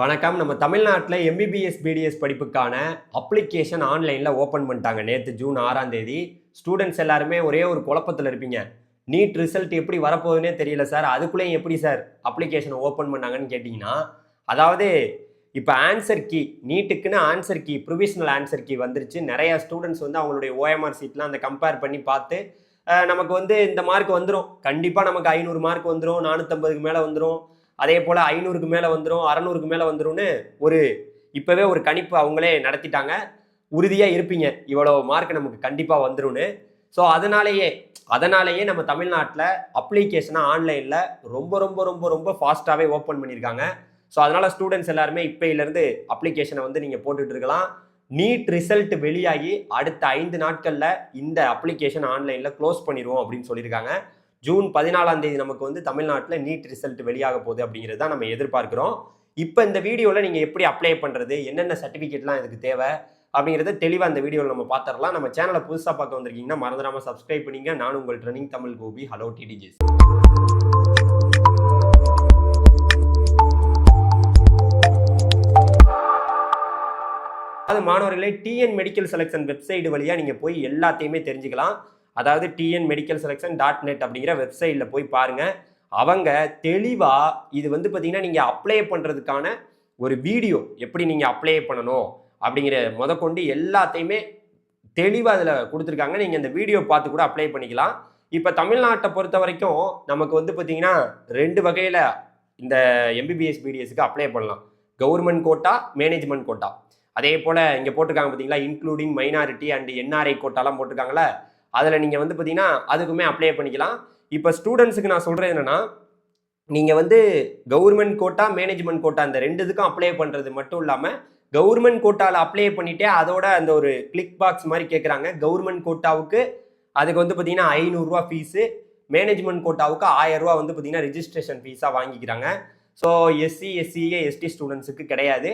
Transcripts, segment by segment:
வணக்கம். நம்ம தமிழ்நாட்டில் எம்பிபிஎஸ் பிடிஎஸ் படிப்புக்கான அப்ளிகேஷன் ஆன்லைனில் ஓப்பன் பண்ணிட்டாங்க. நேற்று ஜூன் ஆறாம் தேதி. ஸ்டூடெண்ட்ஸ் எல்லாருமே ஒரே ஒரு குழப்பத்தில் இருப்பீங்க. நீட் ரிசல்ட் எப்படி வரப்போகுதுன்னே தெரியல சார். அதுக்குள்ளேயும் எப்படி சார் அப்ளிகேஷனை ஓப்பன் பண்ணாங்கன்னு கேட்டிங்கன்னா அதாவது இப்போ answer key நீட்டுக்குன்னு answer key provisional answer key வந்துருச்சு. நிறைய ஸ்டூடெண்ட்ஸ் வந்து அவங்களுடைய ஓஎம்ஆர் சீட்லாம் அந்த கம்பேர் பண்ணி பார்த்து நமக்கு வந்து இந்த மார்க் வந்துடும் கண்டிப்பாக நமக்கு ஐநூறு மார்க் வந்துடும் நானூற்றம்பதுக்கு மேலே வந்துடும் அதே போல் ஐநூறுக்கு மேலே வந்துடும் அறநூறுக்கு மேலே வந்துடும்னு ஒரு இப்போவே ஒரு கணிப்பு அவங்களே நடத்திட்டாங்க. உறுதியாக இருப்பீங்க. இவ்வளோ மார்க் நமக்கு கண்டிப்பாக வந்துடும்னு ஸோ அதனாலேயே அதனாலேயே நம்ம தமிழ்நாட்டில் அப்ளிகேஷனாக ஆன்லைனில் ரொம்ப ரொம்ப ரொம்ப ரொம்ப ஃபாஸ்ட்டாகவே ஓப்பன் பண்ணியிருக்காங்க. ஸோ அதனால் ஸ்டூடெண்ட்ஸ் எல்லாருமே இப்போயிலேருந்து அப்ளிகேஷனை வந்து நீங்கள் போட்டுட்டு இருக்கலாம். நீட் ரிசல்ட் வெளியாகி அடுத்த ஐந்து நாட்களில் இந்த அப்ளிகேஷன் ஆன்லைனில் க்ளோஸ் பண்ணிடுவோம் அப்படின்னு சொல்லியிருக்காங்க. ஜூன் பதினாலாம் தேதி நமக்கு வந்து தமிழ்நாட்டில் நீட் ரிசல்ட் வெளியாக போகுது அப்படிங்கிறது தான் நம்ம எதிர்பார்க்குறோம். இப்போ இந்த வீடியோவில் நீங்கள் எப்படி அப்ளை பண்ணுறது என்னென்ன சர்டிஃபிகேட்லாம் இதுக்கு தேவை அப்படிங்கிறத தெளிவாக அந்த வீடியோவில் நம்ம பார்த்துடலாம் நம்ம சேனலை புதுசாக பார்க்க வந்திருக்கீங்கன்னா மறந்துடாமல் சப்ஸ்கிரைப் பண்ணிங்க. நான் உங்கள் ட்ரெனிங் தமிழ் கோபி ஹலோ டிடிஜிஸ் அது மாணவர்களே டிஎன் மெடிக்கல் செலெக்ஷன் வெப்சைட் வழியாக நீங்கள் போய் எல்லாத்தையுமே தெரிஞ்சுக்கலாம். அதாவது TN medical selection dot net அப்படிங்கிற வெப்சைட்டில் போய் பாருங்கள் அவங்க தெளிவாக இது வந்து பார்த்தீங்கன்னா நீங்கள் அப்ளை பண்ணுறதுக்கான ஒரு வீடியோ எப்படி நீங்கள் அப்ளை பண்ணணும் அப்படிங்கிற முதற்கொண்டு எல்லாத்தையுமே தெளிவாக அதில் கொடுத்துருக்காங்க. நீங்கள் இந்த வீடியோ பார்த்து கூட அப்ளை பண்ணிக்கலாம். இப்போ தமிழ்நாட்டை பொறுத்த வரைக்கும் நமக்கு வந்து பார்த்தீங்கன்னா ரெண்டு வகையில் இந்த எம்பிபிஎஸ் பிடிஎஸ்க்கு அப்ளை பண்ணலாம். கவர்மெண்ட் கோட்டா மேனேஜ்மெண்ட் கோட்டா அதே போல் இங்கே போட்டிருக்காங்க பார்த்தீங்களா இன்க்ளூடிங் மைனாரிட்டி அண்ட் என்ஆர்ஐ கோட்டாலாம் போட்டிருக்காங்களே அதில் நீங்கள் வந்து பார்த்தீங்கன்னா அதுக்குமே அப்ளை பண்ணிக்கலாம். இப்போ ஸ்டூடெண்ட்ஸுக்கு நான் சொல்கிறது என்னென்னா நீங்கள் வந்து கவர்மெண்ட் கோட்டா மேனேஜ்மெண்ட் கோட்டா அந்த ரெண்டு இதுக்கும் அப்ளை பண்ணுறது மட்டும் இல்லாமல் கவர்மெண்ட் கோட்டாவில் அப்ளை பண்ணிட்டே அதோட அந்த ஒரு கிளிக் பாக்ஸ் மாதிரி கேட்குறாங்க கவர்மெண்ட் கோட்டாவுக்கு அதுக்கு வந்து பார்த்தீங்கன்னா ஐநூறுரூவா ஃபீஸு மேனேஜ்மெண்ட் கோட்டாவுக்கு ஆயரூவா வந்து பார்த்தீங்கன்னா ரிஜிஸ்ட்ரேஷன் ஃபீஸாக வாங்கிக்கிறாங்க. ஸோ எஸ்சி எஸ்சிஏ எஸ்டி ஸ்டூடெண்ட்ஸுக்கு கிடையாது.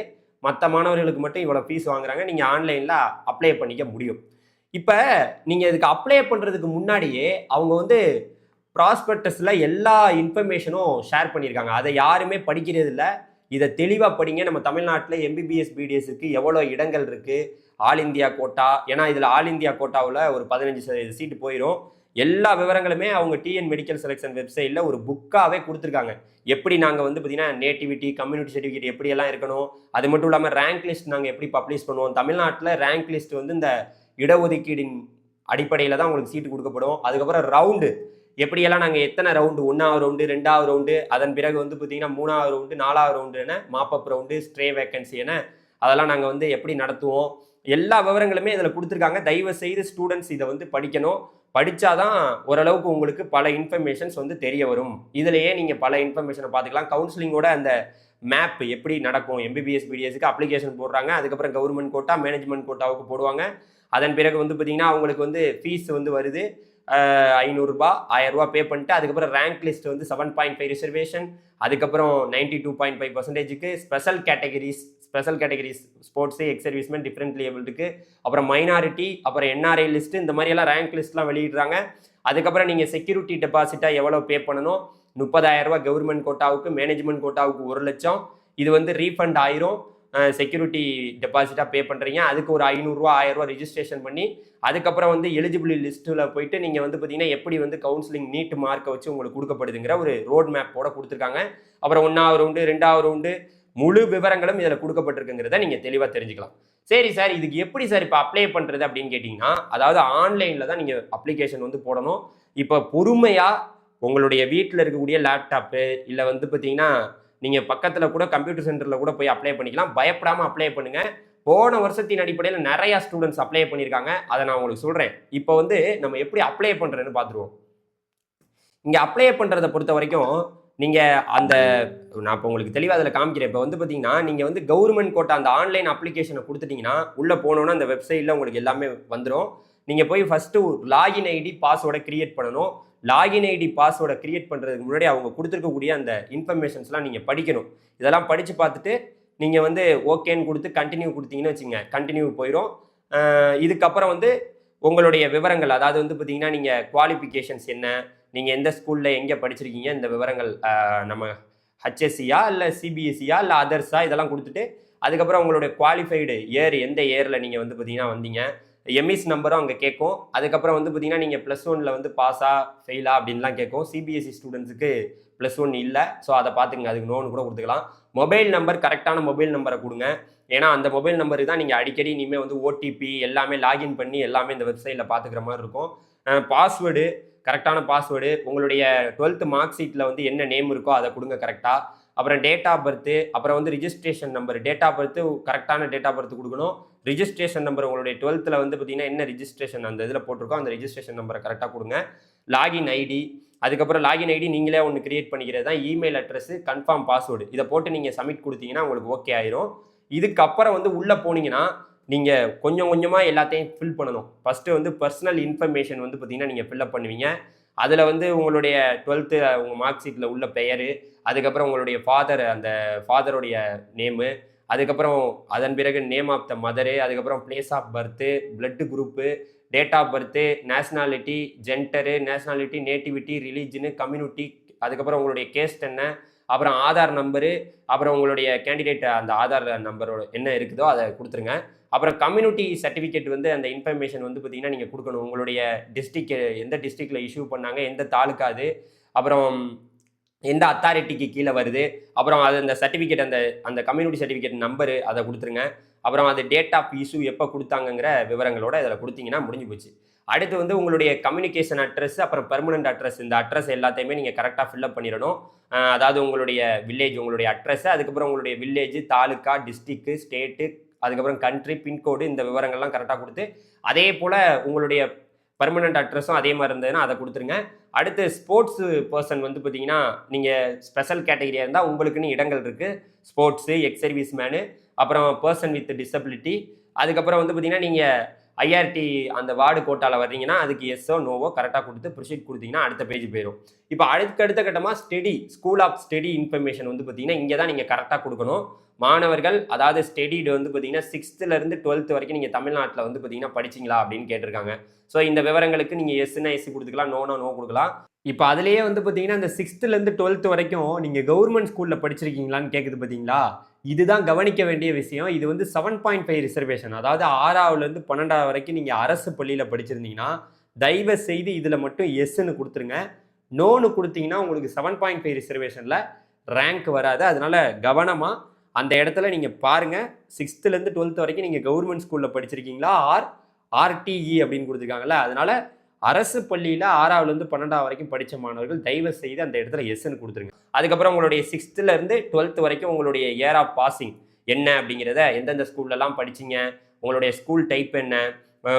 மற்ற மாணவர்களுக்கு மட்டும் இவ்வளோ ஃபீஸ் வாங்குறாங்க. நீங்கள் ஆன்லைனில் அப்ளை பண்ணிக்க முடியும். இப்போ நீங்கள் இதுக்கு அப்ளை பண்ணுறதுக்கு முன்னாடியே அவங்க வந்து ப்ராஸ்பெக்டஸில் எல்லா இன்ஃபர்மேஷனும் ஷேர் பண்ணியிருக்காங்க. அதை யாருமே படிக்கிறது இல்லை. இதை தெளிவாக படிங்க. நம்ம தமிழ்நாட்டில் எம்பிபிஎஸ் பிடிஎஸ்க்கு எவ்வளோ இடங்கள் இருக்குது ஆல் இந்தியா கோட்டா ஏன்னா இதில் ஆல் இந்தியா கோட்டாவில் ஒரு பதினஞ்சு சதவீத சீட்டு போயிடும் எல்லா விவரங்களுமே அவங்க டிஎன் மெடிக்கல் செலெக்ஷன் வெப்சைட்டில் ஒரு புக்காகவே கொடுத்துருக்காங்க. எப்படி நாங்கள் வந்து பார்த்தீங்கன்னா நேட்டிவிட்டி கம்யூனிட்டி சர்டிஃபிகேட் எப்படியெல்லாம் இருக்கணும்? அது மட்டும் இல்லாமல் ரேங்க் லிஸ்ட் நாங்கள் எப்படி பப்ளிஷ் பண்ணுவோம்? தமிழ்நாட்டில் ரேங்க் லிஸ்ட் வந்து இந்த இடஒதுக்கீடின் அடிப்படையில் தான் உங்களுக்கு சீட்டு கொடுக்கப்படும். அதுக்கப்புறம் ரவுண்டு. எப்படியெல்லாம் நாங்கள் எத்தனை ரவுண்டு? ஒன்றாவது ரவுண்டு ரெண்டாவது ரவுண்டு அதன் பிறகு வந்து பார்த்திங்கன்னா மூணாவது ரவுண்டு நாலாவது ரவுண்டு என மாப்பப் ரவுண்டு ஸ்ட்ரே வேக்கன்சி என அதெல்லாம் நாங்கள் வந்து எப்படி நடத்துவோம்? எல்லா விவரங்களுமே இதில் கொடுத்துருக்காங்க. தயவு செய்து ஸ்டூடெண்ட்ஸ் இதை வந்து படிக்கணும். படித்தாதான் ஓரளவுக்கு உங்களுக்கு பல இன்ஃபர்மேஷன்ஸ் வந்து தெரிய வரும். இதுலேயே நீங்கள் பல இன்ஃபர்மேஷனை பார்த்துக்கலாம். கவுன்சிலிங்கோட அந்த மேப் எப்படி நடக்கும்? எம்பிபிஎஸ் பிடிஎஸ்க்கு அப்ளிகேஷன் போடுறாங்க. அதுக்கப்புறம் கவர்மெண்ட் கோட்டா மேனேஜ்மெண்ட் கோட்டாவுக்கு போடுவாங்க. அதன் பிறகு வந்து பார்த்தீங்கன்னா அவங்களுக்கு வந்து ஃபீஸ் வந்து வருது. ஐநூறுரூபா ஆயிரரூபா பே பண்ணிட்டு அதுக்கப்புறம் ரேங்க் லிஸ்ட் வந்து செவன் பாயிண்ட் ஃபைவ் ரிசர்வேஷன் அதுக்கப்புறம் நைன்டி டூ பாயிண்ட் ஃபைவ் பர்சன்டேஜுக்கு special categories special categories sports ex different லேபிளுக்கு அப்புறம் மைனாரிட்டி அப்புறம் என்ஆர்ஐ லிஸ்ட்டு இந்த மாதிரியெல்லாம் ரேங்க் லிஸ்ட்லாம் வெளியிடுறாங்க. அதுக்கப்புறம் நீங்கள் செக்யூரிட்டி டெபாசிட்டாக எவ்வளோ பே பண்ணணும்? முப்பதாயிரரூபா கவர்மெண்ட் கோட்டாவுக்கு மேனேஜ்மெண்ட் கோட்டாவுக்கு ஒரு லட்சம். இது வந்து ரீஃபண்ட் ஆயிரும். செக்யூரிட்டி டெபாசிட்டாக பே பண்ணுறீங்க அதுக்கு ஒரு ஐநூறுரூவா ஆயிரரூவா ரிஜிஸ்ட்ரேஷன் பண்ணி அதுக்கப்புறம் வந்து எலிஜிபிள் லிஸ்ட்டில் போயிட்டு நீங்கள் வந்து பார்த்தீங்கன்னா எப்படி வந்து கவுன்சிலிங் நீட் மார்க்கை வச்சு உங்களுக்கு கொடுக்கப்படுதுங்கிற ஒரு ரோட் மேப்போட கொடுத்துருக்காங்க. அப்புறம் ஒன்றாவது ரவுண்டு ரெண்டாவது ரவுண்டு முழு விவரங்களும் இதில் கொடுக்கப்பட்டிருக்குங்கிறத நீங்கள் தெளிவாக தெரிஞ்சுக்கலாம். சரி சார் இதுக்கு எப்படி சார் இப்போ அப்ளை பண்ணுறது அப்படின்னு கேட்டிங்கன்னா அதாவது ஆன்லைனில் தான் நீங்கள் அப்ளிகேஷன் வந்து போடணும். இப்போ பொறுமையாக உங்களுடைய வீட்டில் இருக்கக்கூடிய லேப்டாப்பு இல்லை வந்து பார்த்தீங்கன்னா நீங்கள் பக்கத்தில் கூட கம்ப்யூட்டர் சென்டரில் கூட போய் அப்ளை பண்ணிக்கலாம். பயப்படாமல் அப்ளை பண்ணுங்கள் போன வருஷத்தின் அடிப்படையில் நிறையா ஸ்டூடெண்ட்ஸ் அப்ளை பண்ணியிருக்காங்க. அதை நான் உங்களுக்கு சொல்கிறேன் இப்போ வந்து நம்ம எப்படி அப்ளை பண்ணுறேன்னு பார்த்துருவோம். இங்கே அப்ளை பண்ணுறதை பொறுத்த வரைக்கும் நீங்கள் அந்த நான் இப்போ உங்களுக்கு தெளிவாக அதில் காமிக்கிறேன். இப்போ வந்து பார்த்தீங்கன்னா நீங்கள் வந்து கவர்மெண்ட் கோட்டா அந்த ஆன்லைன் அப்ளிகேஷனை கொடுத்துட்டிங்கன்னா உள்ளே போனோன்னா அந்த வெப்சைட்டில் உங்களுக்கு எல்லாமே வந்துடும் நீங்கள் போய் ஃபஸ்ட்டு லாகின் ஐடி பாஸ்வேர்டை கிரியேட் பண்ணணும். லாகின் ஐடி பாஸ்வேர்டை கிரியேட் பண்ணுறதுக்கு முன்னாடி அவங்க கொடுத்துருக்கக்கூடிய அந்த இன்ஃபர்மேஷன்ஸ்லாம் நீங்கள் படிக்கணும். இதெல்லாம் படித்து பார்த்துட்டு நீங்கள் வந்து ஓகேன்னு கொடுத்து கண்டினியூ கொடுத்தீங்கன்னு வச்சுங்க கண்டினியூ போயிடும் இதுக்கப்புறம் வந்து உங்களுடைய விவரங்கள் அதாவது வந்து பார்த்தீங்கன்னா நீங்கள் குவாலிஃபிகேஷன்ஸ் என்ன நீங்கள் எந்த ஸ்கூலில் எங்கே படிச்சிருக்கீங்க? இந்த விவரங்கள் நம்ம ஹச்எஸ்சியா இல்லை சிபிஎஸ்சியா இல்லை அதர்ஸா இதெல்லாம் கொடுத்துட்டு அதுக்கப்புறம் உங்களுடைய குவாலிஃபைடு இயர் எந்த இயரில் நீங்கள் வந்து பார்த்தீங்கன்னா வந்தீங்க? எம்இஸ் நம்பரும் அங்கே கேட்கும். அதுக்கப்புறம் வந்து பார்த்தீங்கன்னா நீங்கள் ப்ளஸ் ஒனில் வந்து பாஸா ஃபெயிலா அப்படின்லாம் கேட்கும். சிபிஎஸ்சி ஸ்டூடெண்ட்ஸுக்கு ப்ளஸ் ஒன் இல்லை. ஸோ அதை பார்த்துங்க அதுக்கு நோன் கூட கொடுத்துக்கலாம். மொபைல் நம்பர் கரெக்டான மொபைல் நம்பரை கொடுங்க. ஏன்னா அந்த மொபைல் நம்பருக்கு தான் நீங்கள் அடிக்கடி இனிமேல் வந்து ஓடிபி எல்லாமே லாகின் பண்ணி எல்லாமே இந்த வெப்சைட்டில் பார்த்துக்கிற மாதிரி இருக்கும். பாஸ்வேர்டு கரெக்டான பாஸ்வேர்டு உங்களுடைய டுவெல்த்து மார்க் ஷீட்டில் வந்து என்ன நேம் இருக்கோ அதை கொடுங்க கரெக்டாக அப்புறம் டேட் ஆஃப் பர்த்து அப்புறம் வந்து registration number date of birth கரெக்டான டேட் ஆஃப் பர்த் கொடுக்கணும். ரிஜிஸ்ட்ரேஷன் நம்பர் உங்களுடைய டுவெல்த்தில் வந்து பார்த்தீங்கன்னா என்ன ரிஜிஸ்ட்ரேஷன் அந்த இதில் போட்டிருக்கோ அந்த ரிஜிஸ்ட்ரேஷன் நம்பரை கரெக்டாக கொடுங்க. லாகின் ஐடி அதுக்கப்புறம் லாகின் ஐடி நீங்களே ஒன்று கிரியேட் பண்ணிக்கிறது தான் இமெயில் அட்ரஸ் கன்ஃபார்ம் பாஸ்வேர்டு இதை போட்டு நீங்கள் சப்மிட் கொடுத்தீங்கன்னா உங்களுக்கு ஓகே ஆயிரும். இதுக்கப்புறம் வந்து உள்ளே போனீங்கன்னா நீங்கள் கொஞ்சம் கொஞ்சமாக எல்லாத்தையும் ஃபில் பண்ணணும். ஃபஸ்ட்டு வந்து பர்சனல் இன்ஃபர்மேஷன் வந்து பார்த்தீங்கன்னா நீங்கள் ஃபில்அப் பண்ணுவீங்க. அதில் வந்து உங்களுடைய டுவெல்த்து உங்கள் மார்க் ஷீட்டில் உள்ள பெயர் அதுக்கப்புறம் உங்களுடைய ஃபாதர் அந்த ஃபாதருடைய நேமு அதுக்கப்புறம் அதன் பிறகு நேம் ஆஃப் த மதரு அதுக்கப்புறம் place of birth blood group date of birth nationality gender nationality nativity religion community அதுக்கப்புறம் உங்களுடைய கேஸ்ட் என்ன அப்புறம் ஆதார் நம்பரு அப்புறம் உங்களுடைய கேண்டிடேட் அந்த ஆதார் நம்பரோட என்ன இருக்குதோ அதை கொடுத்துருங்க. அப்புறம் கம்யூனிட்டி சர்டிஃபிகேட் வந்து அந்த இன்ஃபர்மேஷன் வந்து பார்த்தீங்கன்னா நீங்கள் கொடுக்கணும். உங்களுடைய டிஸ்ட்ரிக் எந்த டிஸ்ட்ரிக்டில் இஷ்யூ பண்ணாங்க எந்த தாலுக்கா அது அப்புறம் எந்த அத்தாரிட்டிக்கு கீழே வருது அப்புறம் அது அந்த சர்டிஃபிகேட் அந்த அந்த கம்யூனிட்டி சர்டிஃபிகேட் நம்பரு அதை கொடுத்துருங்க. அப்புறம் அது டேட் ஆஃப் இஷ்யூ எப்போ கொடுத்தாங்கங்கிற விவரங்களோட இதில் கொடுத்தீங்கன்னா முடிஞ்சு போச்சு. அடுத்து வந்து உங்களுடைய கம்யூனிகேஷன் அட்ரஸ் அப்புறம் பெர்மனன்ட் அட்ரஸ் இந்த அட்ரஸ் எல்லாத்தையுமே நீங்கள் கரெக்டாக ஃபில்அப் பண்ணிடணும். அதாவது உங்களுடைய வில்லேஜ் உங்களுடைய அட்ரஸ் அதுக்கப்புறம் உங்களுடைய வில்லேஜ் தாலுக்கா டிஸ்ட்ரிக்கு ஸ்டேட்டு அதுக்கப்புறம் கண்ட்ரி பின்கோடு இந்த விவரங்கள்லாம் கரெக்டாக கொடுத்து அதே போல் உங்களுடைய பர்மனெண்ட் அட்ரஸும் அதே மாதிரி இருந்ததுன்னா அதை கொடுத்துருங்க. அடுத்து ஸ்போர்ட்ஸ் பர்சன் வந்து பார்த்தீங்கன்னா நீங்கள் ஸ்பெஷல் கேட்டகரியாக இருந்தால் உங்களுக்குன்னு இடங்கள் இருக்குது ஸ்போர்ட்ஸு எக்ஸ் சர்வீஸ் மேனு அப்புறம் பர்சன் வித் டிசபிலிட்டி அதுக்கப்புறம் வந்து பார்த்தீங்கன்னா நீங்கள் ஐஆர்டி அந்த வார்டு கோட்டாவில் வர்றீங்கன்னா அதுக்கு எஸ்ஸோ நோவோ கரெக்டாக கொடுத்து ப்ரொசீட் கொடுத்தீங்கன்னா அடுத்த பேஜ் போயிடும் இப்போ அடுத்த அடுத்த கட்டமாக study school of study information வந்து பார்த்தீங்கன்னா இங்கே தான் நீங்கள் கரெக்டாக கொடுக்கணும். மாணவர்கள் அதாவது ஸ்டடிடு வந்து பார்த்தீங்கன்னா சிக்ஸ்த்துலேருந்து டுவெல்த் வரைக்கும் நீங்கள் தமிழ்நாட்டில் வந்து பார்த்தீங்கன்னா படிச்சிங்களா அப்படின்னு கேட்டிருக்காங்க. ஸோ இந்த விவரங்களுக்கு நீங்கள் எஸ்னா எஸ்சி கொடுத்துக்கலாம் நோனா நோ கொடுக்கலாம். இப்போ அதுலேயே வந்து பார்த்தீங்கன்னா இந்த சிக்ஸ்த்துலேருந்து டுவெல்த் வரைக்கும் நீங்கள் கவர்மெண்ட் ஸ்கூலில் படிச்சிருக்கீங்களான்னு கேட்குது பார்த்தீங்களா இதுதான் கவனிக்க வேண்டிய விஷயம். இது வந்து செவன் பாயிண்ட் ஃபைவ் ரிசர்வேஷன் அதாவது ஆறாவதுலேருந்து பன்னெண்டாவது வரைக்கும் நீங்கள் அரசு பள்ளியில் படிச்சிருந்தீங்கன்னா தயவு செய்து இதில் மட்டும் எஸ்ன்னு கொடுத்துருங்க. நோன்னு கொடுத்தீங்கன்னா உங்களுக்கு செவன் பாயிண்ட் ஃபைவ் ரிசர்வேஷனில் ரேங்க் வராது. அதனால கவனமாக அந்த இடத்துல நீங்கள் பாருங்கள் சிக்ஸ்த்துலேருந்து டுவெல்த் வரைக்கும் நீங்கள் கவர்மெண்ட் ஸ்கூலில் படிச்சிருக்கீங்களா? ஆர் ஆர்டிஇ அப்படின்னு கொடுத்துருக்காங்கல்ல அதனால் அரசு பள்ளியில் ஆறாவதுலேருந்து பன்னெண்டாவது வரைக்கும் படித்த மாணவர்கள் தயவு செய்து அந்த இடத்துல எஸ்ன்னு கொடுத்துருங்க. அதுக்கப்புறம் உங்களுடைய சிக்ஸ்த்துலேருந்து டுவெல்த் வரைக்கும் உங்களுடைய இயர் ஆஃப் பாசிங் என்ன அப்படிங்கிறத எந்தெந்த ஸ்கூல்லலாம் படிச்சீங்க உங்களுடைய ஸ்கூல் டைப் என்ன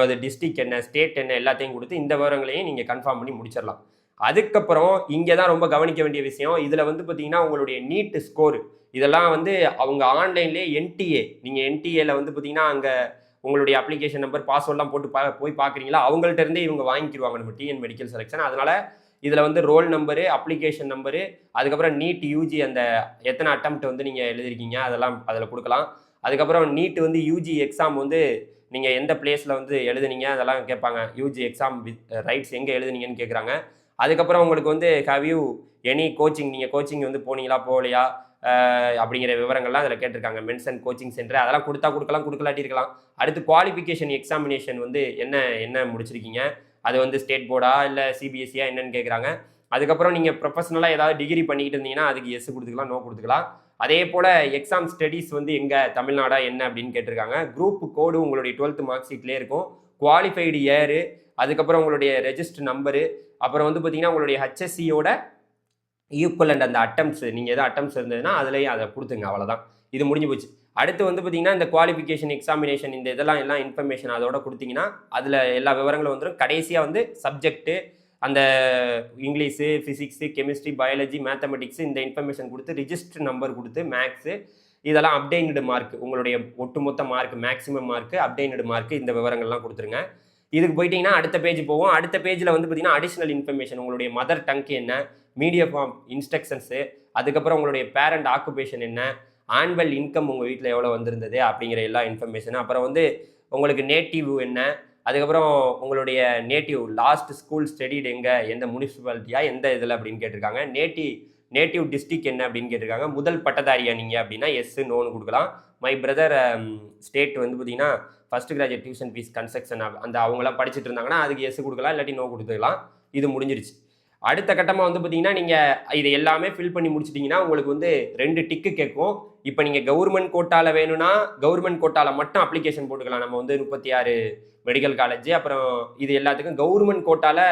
அது டிஸ்ட்ரிக்ட் என்ன ஸ்டேட் என்ன எல்லாத்தையும் கொடுத்து இந்த விவரங்களையும் நீங்கள் கன்ஃபார்ம் பண்ணி முடிச்சிடலாம். அதுக்கப்புறம் இங்கே தான் ரொம்ப கவனிக்க வேண்டிய விஷயம். இதில் வந்து பார்த்தீங்கன்னா உங்களுடைய நீட்டு ஸ்கோர் இதெல்லாம் வந்து அவங்க ஆன்லைன்லேயே என்டிஏ நீங்கள் என்டிஏல வந்து பார்த்தீங்கன்னா அங்கே உங்களுடைய அப்ளிகேஷன் நம்பர் பாஸ்வேர்ட்லாம் போட்டு பா போய் பார்க்குறீங்களா அவங்கள்ட்ட இருந்தே இவங்க வாங்கிக்கிடுவாங்க நம்ம டிஎன் மெடிக்கல் செலெக்ஷன் அதனால் இதில் வந்து ரோல் நம்பரு அப்ளிகேஷன் நம்பரு அதுக்கப்புறம் நீட் யூஜி அந்த எத்தனை அட்டம்ப்ட் வந்து நீங்கள் எழுதிருக்கீங்க அதெல்லாம் அதில் கொடுக்கலாம். அதுக்கப்புறம் நீட் வந்து யூஜி எக்ஸாம் வந்து நீங்கள் எந்த பிளேஸில் வந்து எழுதுனீங்க அதெல்லாம் கேட்பாங்க. யூஜி எக்ஸாம் வித் ரைட்ஸ் எங்கே எழுதுனீங்கன்னு கேட்குறாங்க அதுக்கப்புறம் உங்களுக்கு வந்து ஹவ் யூ எனி கோச்சிங் நீங்கள் கோச்சிங் வந்து போனீங்களா போகலையா? அப்படிங்கிற விவரங்கள்லாம் அதில் கேட்டிருக்காங்க. மென்சன் கோச்சிங் சென்டர் அதெல்லாம் கொடுத்தா கொடுக்கலாம் கொடுக்கலாட்டி இருக்கலாம். அடுத்து குவாலிஃபிகேஷன் எக்ஸாமினேஷன் வந்து என்ன என்ன முடிச்சிருக்கீங்க? அது வந்து ஸ்டேட் போர்டா இல்லை சிபிஎஸ்சியா என்னன்னு கேட்குறாங்க அதுக்கப்புறம் நீங்கள் ப்ரொஃபஷனலாக ஏதாவது டிகிரி பண்ணிக்கிட்டு இருந்தீங்கன்னா அதுக்கு எஸ் கொடுத்துக்கலாம் நோ கொடுத்துக்கலாம். அதே போல் எக்ஸாம் ஸ்டடீஸ் வந்து எங்கே தமிழ்நாடா என்ன அப்படின்னு கேட்டிருக்காங்க. குரூப் கோடு உங்களுடைய டுவெல்த் மார்க் ஷீட்லேயே இருக்கும். குவாலிஃபைடு ஏரு அதுக்கப்புறம் உங்களுடைய ரெஜிஸ்டர் நம்பரு அப்புறம் வந்து பார்த்தீங்கன்னா உங்களுடைய ஹச்எஸ்சியோட ஈக்குவலண்ட் அந்த அட்டம்ஸ் நீங்கள் எதாவது அட்டம்ஸ் இருந்ததுன்னா அதுலேயும் அதை கொடுத்துங்க அவ்வளோதான் இது முடிஞ்சு போச்சு. அடுத்து வந்து பார்த்தீங்கன்னா இந்த குவாலிஃபிகேஷன் எக்ஸாமினேஷன் இந்த இதெல்லாம் எல்லாம் இன்ஃபர்மேஷன் அதோட கொடுத்தீங்கன்னா அதில் எல்லா விவரங்களும் வந்துடும் கடைசியாக வந்து சப்ஜெக்ட்டு அந்த English physics chemistry biology mathematics இந்த இன்ஃபர்மேஷன் கொடுத்து ரிஜிஸ்டர் நம்பர் கொடுத்து மேக்ஸு இதெல்லாம் அப்டேனடு மார்க் உங்களுடைய ஒட்டுமொத்த mark maximum mark obtained mark இந்த விவரங்கள்லாம் கொடுத்துருங்க. இதுக்கு போயிட்டீங்கன்னா அடுத்த பேஜ் போவோம் அடுத்த பேஜில் வந்து பார்த்தீங்கன்னா அடிஷ்னல் இன்ஃபர்மேஷன் உங்களுடைய மதர் டங்க் என்ன மீடியம் ஃபார்ம் இன்ஸ்ட்ரக்ஷன்ஸு அதுக்கப்புறம் உங்களுடைய பேரண்ட் ஆக்குபேஷன் என்ன ஆனுவல் இன்கம் உங்கள் வீட்டில் எவ்வளோ வந்திருந்தது அப்படிங்கிற எல்லா இன்ஃபர்மேஷனும் அப்புறம் வந்து உங்களுக்கு நேட்டிவ் என்ன அதுக்கப்புறம் உங்களுடைய நேட்டிவ் லாஸ்ட் ஸ்கூல் ஸ்டடிடு எங்கே எந்த முனிசிபாலிட்டியாக எந்த இதில் அப்படின்னு கேட்டிருக்காங்க. நேட்டிவ் நேட்டிவ் டிஸ்ட்ரிக் என்ன அப்படின்னு கேட்டிருக்காங்க. முதல் பட்டதாரியா நீங்கள் அப்படின்னா எஸ் நோன்னு கொடுக்கலாம். மை பிரதர் ஸ்டேட் வந்து பார்த்தீங்கன்னா first graduate tuition fees construction அந்த அவங்களாம் படிச்சுட்டு இருந்தாங்கன்னா அதுக்கு எஸ் கொடுக்கலாம் இல்லாட்டி நோ கொடுத்துக்கலாம். இது முடிஞ்சிருச்சு. அடுத்த கட்டமாக வந்து பார்த்தீங்கன்னா நீங்கள் இது எல்லாமே ஃபில் பண்ணி முடிச்சிட்டிங்கன்னா உங்களுக்கு வந்து ரெண்டு டிக்கு கேட்கும். இப்போ நீங்கள் கவர்மெண்ட் கோட்டாவில் வேணும்னா கவர்மெண்ட் கோட்டாவில் மட்டும் அப்ளிகேஷன் போட்டுக்கலாம். நம்ம வந்து முப்பத்தி ஆறு மெடிக்கல் காலேஜ் அப்புறம் இது எல்லாத்துக்கும் கவர்மெண்ட் கோட்டாவில்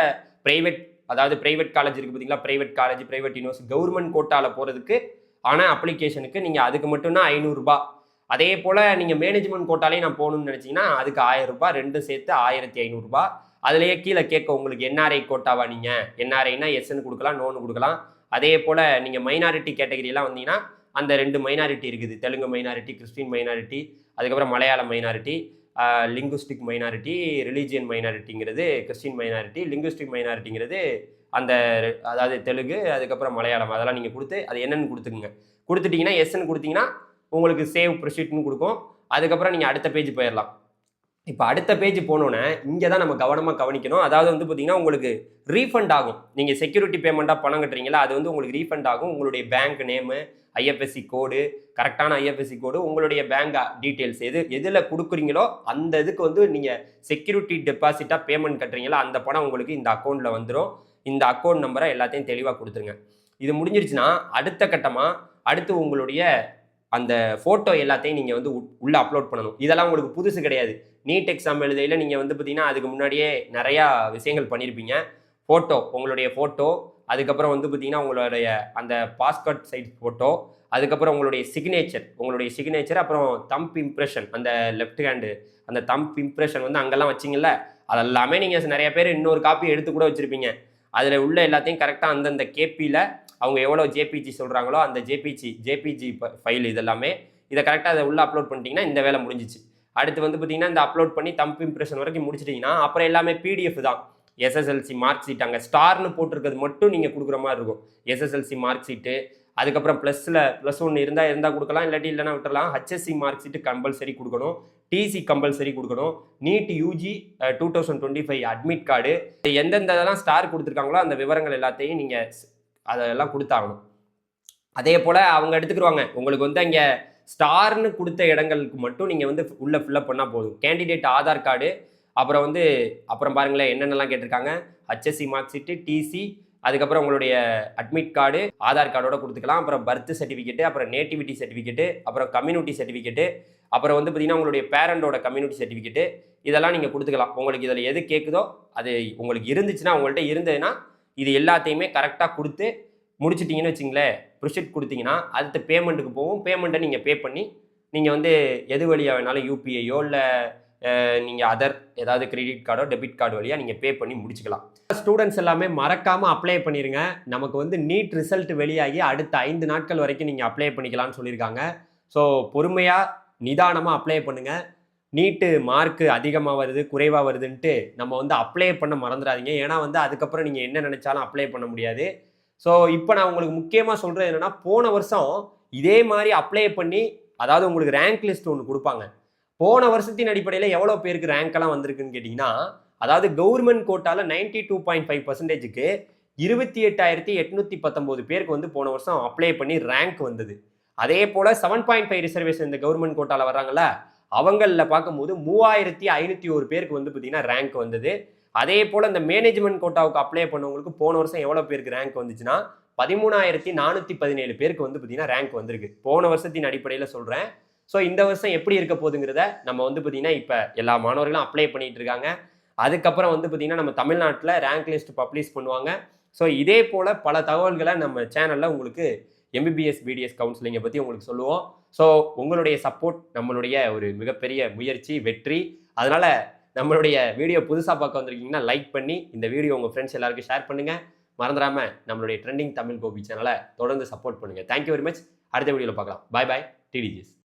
ப்ரைவேட் அதாவது ப்ரைவேட் காலேஜ் இருக்குது பார்த்தீங்களா? Private college private university government கோட்டாவில் போகிறதுக்கு ஆனால் அப்ளிகேஷனுக்கு நீங்கள் அதுக்கு மட்டும்னா ஐநூறுரூபா அதே போல் நீங்கள் மேனேஜ்மெண்ட் கோட்டாலே நான் போகணும்னு நினச்சிங்கன்னா அதுக்கு ஆயிரரூபா ரூபாய் ரெண்டும் சேர்த்து ஆயிரத்தி ஐநூறுரூபா அதுலேயே கீழே கேட்க உங்களுக்கு என்ஆர்ஐ கோட்டாவா நீங்கள் என்ஆர்ஐனா எஸ்ன்னு கொடுக்கலாம் நோன்னு கொடுக்கலாம். அதே போல் நீங்கள் மைனாரிட்டி கேட்டகரியெல்லாம் வந்தீங்கன்னா அந்த ரெண்டு மைனாரிட்டி இருக்குது. தெலுங்கு மைனாரிட்டி கிறிஸ்டின் மைனாரிட்டி அதுக்கப்புறம் Malayalam minority linguistic minority religion மைனாரிட்டிங்கிறது Christian minority linguistic மைனாரிட்டிங்கிறது அந்த அதாவது தெலுங்கு அதுக்கப்புறம் மலையாளம் அதெல்லாம் நீங்கள் கொடுத்து அது என்னென்னு கொடுத்துக்குங்க. கொடுத்துட்டிங்கன்னா எஸ்ன்னு கொடுத்தீங்கன்னா உங்களுக்கு சேவ் ப்ரொசீட்னு கொடுக்கும். அதுக்கப்புறம் நீங்கள் அடுத்த பேஜ் போயிடலாம். இப்போ அடுத்த பேஜ் போனோன்னே இங்கே தான் நம்ம கவனமாக கவனிக்கணும். அதாவது வந்து பார்த்தீங்கன்னா உங்களுக்கு ரீஃபண்ட் ஆகும். நீங்கள் செக்யூரிட்டி பேமெண்ட்டாக பணம் கட்டுறீங்களா அது வந்து உங்களுக்கு ரீஃபண்ட் ஆகும். உங்களுடைய பேங்க் நேமு ஐஎஃப்எஸ்சி கோடு கரெக்டான ஐஎஃப்எஸ்சி கோடு உங்களுடைய பேங்க் டீட்டெயில்ஸ் எது எதில் கொடுக்குறீங்களோ அந்த இதுக்கு வந்து நீங்கள் செக்யூரிட்டி டெபாசிட்டாக பேமெண்ட் கட்டுறீங்களா அந்த பணம் உங்களுக்கு இந்த அக்கௌண்ட்டில் வந்துடும் இந்த அக்கௌண்ட் நம்பரை எல்லாத்தையும் தெளிவாக கொடுத்துருங்க. இது முடிஞ்சிருச்சுன்னா அடுத்த கட்டமாக அடுத்து உங்களுடைய அந்த ஃபோட்டோ எல்லாத்தையும் நீங்கள் வந்து உள்ளே அப்லோட் பண்ணணும். இதெல்லாம் உங்களுக்கு புதுசு கிடையாது. நீட் எக்ஸாம் எழுதையில் நீங்கள் வந்து பார்த்தீங்கன்னா அதுக்கு முன்னாடியே நிறையா விஷயங்கள் பண்ணியிருப்பீங்க ஃபோட்டோ உங்களுடைய ஃபோட்டோ அதுக்கப்புறம் வந்து பார்த்தீங்கன்னா உங்களுடைய அந்த பாஸ்போர்ட் சைஸ் ஃபோட்டோ அதுக்கப்புறம் உங்களுடைய சிக்னேச்சர் உங்களுடைய சிக்னேச்சர் அப்புறம் தம்ப் இம்ப்ரெஷன் அந்த லெஃப்ட் ஹேண்டு அந்த தம்ப் இம்ப்ரெஷன் வந்து அங்கெல்லாம் வச்சிங்கல்ல அதெல்லாமே நீங்கள் நிறைய பேர் இன்னொரு காப்பி எடுத்து கூட வச்சுருப்பீங்க. அதில் உள்ள எல்லாத்தையும் கரெக்டாக அந்தந்த கேபியில் அவங்க எவ்வளோ ஜேபிஜி சொல்கிறாங்களோ அந்த ஜேபிஜி ஜேபிஜி ஃபைல் இதெல்லாமே இதை கரெக்டாக அதை உள்ளே அப்லோட் பண்ணிட்டீங்கன்னா இந்த வேலை முடிஞ்சிச்சு. அடுத்து வந்து பார்த்தீங்கன்னா இந்த அப்லோட் பண்ணி தம்ப் இம்ப்ரெஷன் வரைக்கும் முடிச்சிட்டிங்கன்னா அப்புறம் எல்லாமே பிடிஎஃப் தான். எஸ்எஸ்எல்சி மார்க் ஷீட் அங்கே ஸ்டார்னு போட்டிருக்கிறது மட்டும் நீங்கள் கொடுக்குற மாதிரி இருக்கும். எஸ்எஸ்எல்சி மார்க் ஷீட்டு அதுக்கப்புறம் ப்ளஸில் ப்ளஸ் ஒன்று இருந்தால் இருந்தால் கொடுக்கலாம் இல்லாட்டி இல்லைனா விட்டுறலாம். ஹச்எஸ்சி மார்க் ஷீட்டு கம்பல்சரி கொடுக்கணும். டிசி கம்பல்சரி கொடுக்கணும். NEET UG two thousand twenty five admit card எந்தெந்த இதெல்லாம் ஸ்டார் கொடுத்துருக்காங்களோ அந்த விவரங்கள் எல்லாத்தையும் நீங்கள் அதெல்லாம் கொடுத்தாகணும். அதே போல் அவங்க எடுத்துக்கிடுவாங்க உங்களுக்கு வந்து அங்கே ஸ்டார்னு கொடுத்த இடங்களுக்கு மட்டும் நீங்கள் வந்து உள்ளே ஃபில்லப் பண்ணால் போதும். கேண்டிடேட் ஆதார் கார்டு அப்புறம் வந்து அப்புறம் பாருங்களேன் என்னென்னலாம் கேட்டிருக்காங்க. ஹச்எஸ்சி மார்க் ஷீட்டு டிசி அதுக்கப்புறம் உங்களுடைய அட்மிட் கார்டு ஆதார் கார்டோட கொடுத்துக்கலாம். அப்புறம் பர்த் சர்டிஃபிகேட்டு அப்புறம் நேட்டிவிட்டி சர்டிஃபிகேட்டு அப்புறம் கம்யூனிட்டி சர்டிஃபிகேட்டு அப்புறம் வந்து பார்த்தீங்கன்னா உங்களுடைய பேரண்டோட கம்யூனிட்டி சர்டிஃபிகேட்டு இதெல்லாம் நீங்கள் கொடுத்துக்கலாம். உங்களுக்கு இதில் எது கேட்குதோ அது உங்களுக்கு இருந்துச்சுன்னா உங்கள்கிட்ட இருந்ததுன்னா இது எல்லாத்தையுமே கரெக்டாக கொடுத்து முடிச்சிட்டிங்கன்னு வச்சுங்களேன் ப்ரொசீட் கொடுத்தீங்கன்னா அடுத்த பேமெண்ட்டுக்கு போகும். பேமெண்ட்டை நீங்கள் பே பண்ணி நீங்கள் வந்து எது வழியாக வேணாலும் யூபிஐயோ இல்லை நீங்கள் அதர் ஏதாவது கிரெடிட் கார்டோ டெபிட் கார்டு வழியாக நீங்கள் பே பண்ணி முடிச்சுக்கலாம். ஸ்டூடெண்ட்ஸ் எல்லாமே மறக்காமல் அப்ளை பண்ணிடுங்க நமக்கு வந்து நீட் ரிசல்ட் வெளியாகி அடுத்த ஐந்து நாட்கள் வரைக்கும் நீங்கள் அப்ளை பண்ணிக்கலாம்னு சொல்லியிருக்காங்க. ஸோ பொறுமையாக நிதானமாக அப்ளை பண்ணுங்கள் நீட்டு மார்க்கு அதிகமாக வருது குறைவாக வருதுன்ட்டு நம்ம வந்து அப்ளை பண்ண மறந்துடாதீங்க. ஏன்னா வந்து அதுக்கப்புறம் நீங்கள் என்ன நினச்சாலும் அப்ளை பண்ண முடியாது. ஸோ இப்போ நான் உங்களுக்கு முக்கியமாக சொல்கிறது என்னென்னா போன வருஷம் இதே மாதிரி அப்ளை பண்ணி அதாவது உங்களுக்கு ரேங்க் லிஸ்ட் ஒன்று கொடுப்பாங்க. போன வருஷத்தின் அடிப்படையில் எவ்வளோ பேருக்கு ரேங்க் எல்லாம் வந்திருக்குன்னு கேட்டிங்கன்னா அதாவது கவர்மெண்ட் கோட்டாவில் நைன்டி டூ பாயிண்ட் ஃபைவ் பர்சன்டேஜுக்கு இருபத்தி எட்டாயிரத்தி எட்நூற்றி பத்தொம்போது பேருக்கு வந்து போன வருஷம் அப்ளை பண்ணி ரேங்க் வந்தது. அதே போல் செவன் பாயிண்ட் ஃபைவ் ரிசர்வேஷன் இந்த கவர்மெண்ட் கோட்டாவில் வர்றாங்கல்ல அவங்களில் பார்க்கும்போது மூவாயிரத்தி ஐநூற்றி ஒரு பேருக்கு வந்து பார்த்தீங்கன்னா ரேங்க் வந்தது. அதே போல் இந்த மேனேஜ்மெண்ட் கோட்டாவுக்கு அப்ளை பண்ணவங்களுக்கு போன வருஷம் எவ்வளோ பேருக்கு ரேங்க் வந்துச்சுன்னா பதிமூணாயிரத்தி நானூற்றி பதினேழு பேருக்கு வந்து பார்த்தீங்கன்னா ரேங்க் வந்திருக்கு. போன வருஷத்தின் அடிப்படையில் சொல்கிறேன் ஸோ இந்த வருஷம் எப்படி இருக்க போகுதுங்கிறத நம்ம வந்து பார்த்தீங்கன்னா இப்போ எல்லா மாணவர்களும் அப்ளை பண்ணிட்டு இருக்காங்க. அதுக்கப்புறம் வந்து பார்த்தீங்கன்னா நம்ம தமிழ்நாட்டில் ரேங்க் லிஸ்ட் பப்ளிஷ் பண்ணுவாங்க. ஸோ இதே போல் பல தகவல்களை நம்ம சேனலில் உங்களுக்கு எம்பிபிஎஸ் பிடிஎஸ் கவுன்சிலிங்கை பற்றி உங்களுக்கு சொல்லுவோம். ஸோ உங்களுடைய சப்போர்ட் நம்மளுடைய ஒரு மிகப்பெரிய முயற்சி வெற்றி. அதனால் நம்மளுடைய வீடியோ புதுசாக பார்க்க வந்திருக்கீங்கன்னா லைக் பண்ணி இந்த வீடியோ உங்கள் ஃப்ரெண்ட்ஸ் எல்லாருக்கும் ஷேர் பண்ணுங்கள் மறந்துடாமல் நம்மளுடைய ட்ரெண்டிங் தமிழ் கோபி சேனலை தொடர்ந்து சப்போர்ட் பண்ணுங்கள் தேங்க்யூ வெரி மச் அடுத்த வீடியோவில் பார்க்கலாம். பாய் பாய் டிடிஜிஎஸ்